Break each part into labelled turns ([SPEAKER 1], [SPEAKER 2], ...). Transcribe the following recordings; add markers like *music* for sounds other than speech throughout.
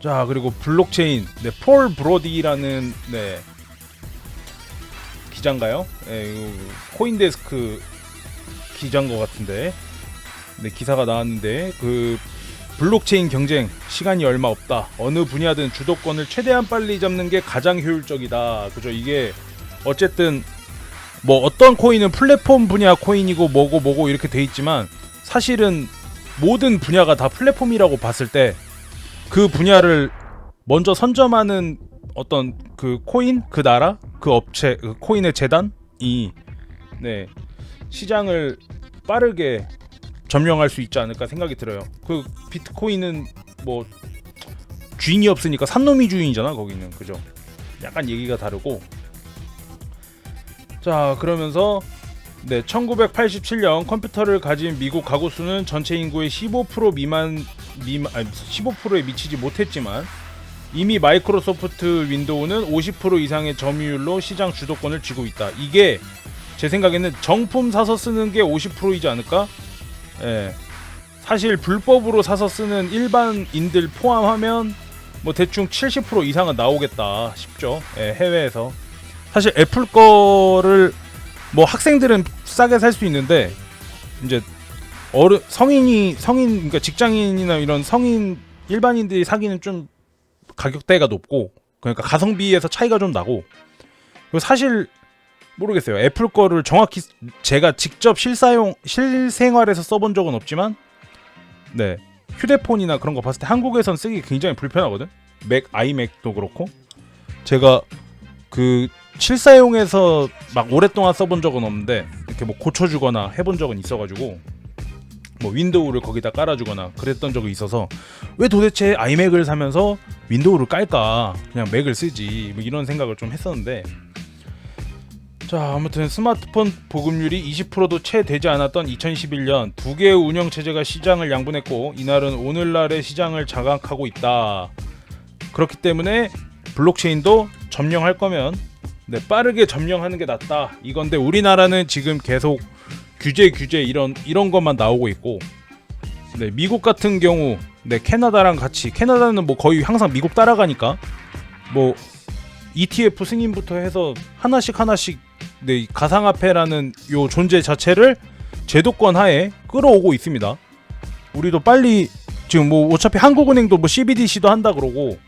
[SPEAKER 1] 자 그리고 블록체인. 네, 폴 브로디라는 네 기자인가요? 네, 코인데스크 기자인 것 같은데. 네 기사가 나왔는데 그 블록체인 경쟁 시간이 얼마 없다. 어느 분야든 주도권을 최대한 빨리 잡는 게 가장 효율적이다. 그죠? 이게 어쨌든 뭐 어떤 코인은 플랫폼 분야 코인이고 뭐고 뭐고 이렇게 돼 있지만 사실은 모든 분야가 다 플랫폼이라고 봤을 때 그 분야를 먼저 선점하는 어떤 그 코인 그 나라 그 업체 그 코인의 재단이 네 시장을 빠르게 점령할 수 있지 않을까 생각이 들어요. 그 비트코인은 뭐 주인이 없으니까 산놈이 주인이잖아 거기는 그죠? 약간 얘기가 다르고 자 그러면서 네 1987년 컴퓨터를 가진 미국 가구 수는 전체 인구의 15% 미만 미만 아니 15%에 미치지 못했지만 이미 마이크로소프트 윈도우는 50% 이상의 점유율로 시장 주도권을 쥐고 있다. 이게 제 생각에는 정품 사서 쓰는 게 50%이지 않을까? 예. 사실 불법으로 사서 쓰는 일반인들 포함하면 뭐 대충 70% 이상은 나오겠다 싶죠. 예, 해외에서. 사실 애플 거를 뭐 학생들은 싸게 살 수 있는데 이제 어른 성인이 성인 그러니까 직장인이나 이런 성인 일반인들이 사기는 좀 가격대가 높고 그러니까 가성비에서 차이가 좀 나고 그리고 사실 모르겠어요. 애플 거를 정확히 제가 직접 실사용 실생활에서 써본 적은 없지만 네. 휴대폰이나 그런 거 봤을 때 한국에선 쓰기 굉장히 불편하거든? 맥 아이맥도 그렇고. 제가 그 실사용에서 막 오랫동안 써본 적은 없는데 이렇게 뭐 고쳐주거나 해본 적은 있어가지고 뭐 윈도우를 거기다 깔아주거나 그랬던 적이 있어서 왜 도대체 아이맥을 사면서 윈도우를 깔까? 그냥 맥을 쓰지. 뭐 이런 생각을 좀 했었는데. 자 아무튼 스마트폰 보급률이 20%도 채 되지 않았던 2011년 두 개의 운영 체제가 시장을 양분했고 이날은 오늘날의 시장을 장악하고 있다. 그렇기 때문에 블록체인도 점령할 거면 네, 빠르게 점령하는 게 낫다. 이건데 우리나라는 지금 계속 규제 규제 이런 이런 것만 나오고 있고 네, 미국 같은 경우 네, 캐나다랑 같이 캐나다는 뭐 거의 항상 미국 따라가니까 뭐 ETF 승인부터 해서 하나씩 하나씩 네, 가상화폐라는 요 존재 자체를 제도권 하에 끌어오고 있습니다. 우리도 빨리 지금 뭐 어차피 한국은행도 뭐 CBDC도 한다 그러고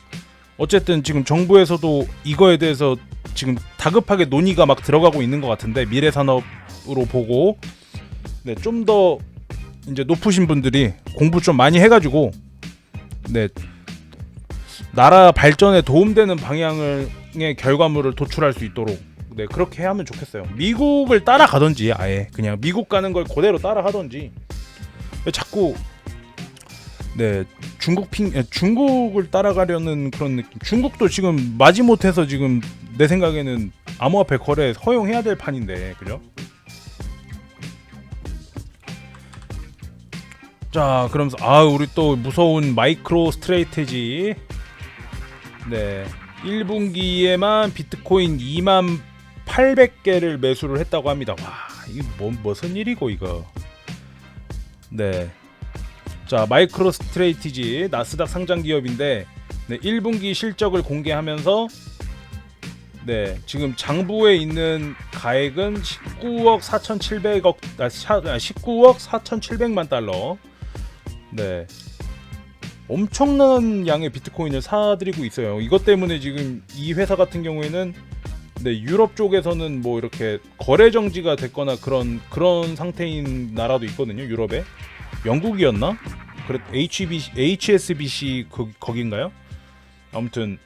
[SPEAKER 1] 어쨌든 지금 정부에서도 이거에 대해서 지금 다급하게 논의가 막 들어가고 있는 것 같은데 미래 산업으로 보고 네, 좀 더 이제 높으신 분들이 공부 좀 많이 해가지고 네 나라 발전에 도움되는 방향의 결과물을 도출할 수 있도록 네 그렇게 하면 좋겠어요. 미국을 따라가든지 아예 그냥 미국 가는 걸 그대로 따라하든지 왜 자꾸 네 중국 핑 에, 중국을 따라가려는 그런 느낌. 중국도 지금 마지못해서 지금 내 생각에는 암호화폐 거래 허용해야 될 판인데 그죠? 자 그러면서 아 우리 또 무서운 마이크로 스트레이테지. 네. 1분기에만 비트코인 2만 800개를 매수를 했다고 합니다. 와 이게 뭐, 무슨 일이고 이거. 네자 마이크로 스트레이티지 나스닥 상장 기업인데 네 1분기 실적을 공개하면서 네 지금 장부에 있는 가액은 19억 4,700억 아, 19억 4,700만 달러 네. 엄청난 양의 비트코인을 사들이고 있어요. 이것 때문에 지금 이 회사 같은 경우에는 네, 유럽 쪽에서는 뭐 이렇게 거래 정지가 됐거나 그런 그런 상태인 나라도 있거든요. 유럽에 영국이었나? 그래 HBC, HSBC 거, 거긴가요? 아무튼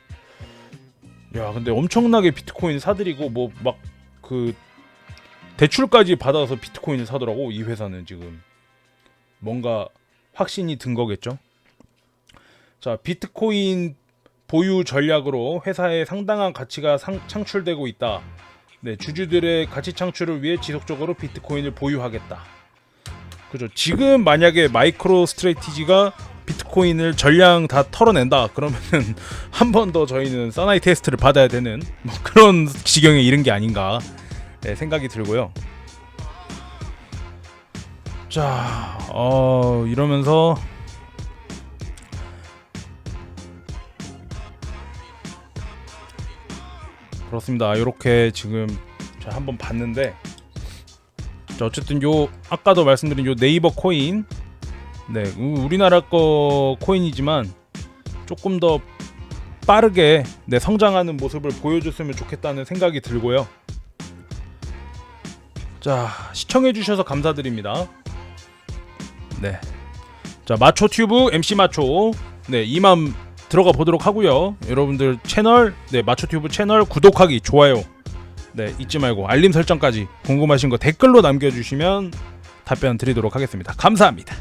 [SPEAKER 1] 야 근데 엄청나게 비트코인 사들이고 뭐 막 그 대출까지 받아서 비트코인을 사더라고 이 회사는 지금 뭔가 확신이 든 거겠죠. 자, 비트코인 보유 전략으로 회사에 상당한 가치가 상, 창출되고 있다. 네, 주주들의 가치 창출을 위해 지속적으로 비트코인을 보유하겠다. 그죠. 지금 만약에 마이크로 스트레티지가 비트코인을 전량 다 털어낸다 그러면은 *laughs* 한 번 더 저희는 사나이 테스트를 받아야 되는 뭐 그런 지경에 이른 게 아닌가 네, 생각이 들고요. 자, 어, 이러면서 그렇습니다. 이렇게 지금 한번 봤는데 자, 어쨌든 요 아까도 말씀드린 요 네이버 코인 네 우- 우리나라 거 코인이지만 조금 더 빠르게 네, 성장하는 모습을 보여줬으면 좋겠다는 생각이 들고요. 자 시청해주셔서 감사드립니다. 네, 자 마초 튜브 MC 마초 네 이만 들어가 보도록 하고요. 여러분들 채널 네 마초 튜브 채널 구독하기 좋아요 네 잊지 말고 알림 설정까지 궁금하신 거 댓글로 남겨 주시면 답변 드리도록 하겠습니다. 감사합니다.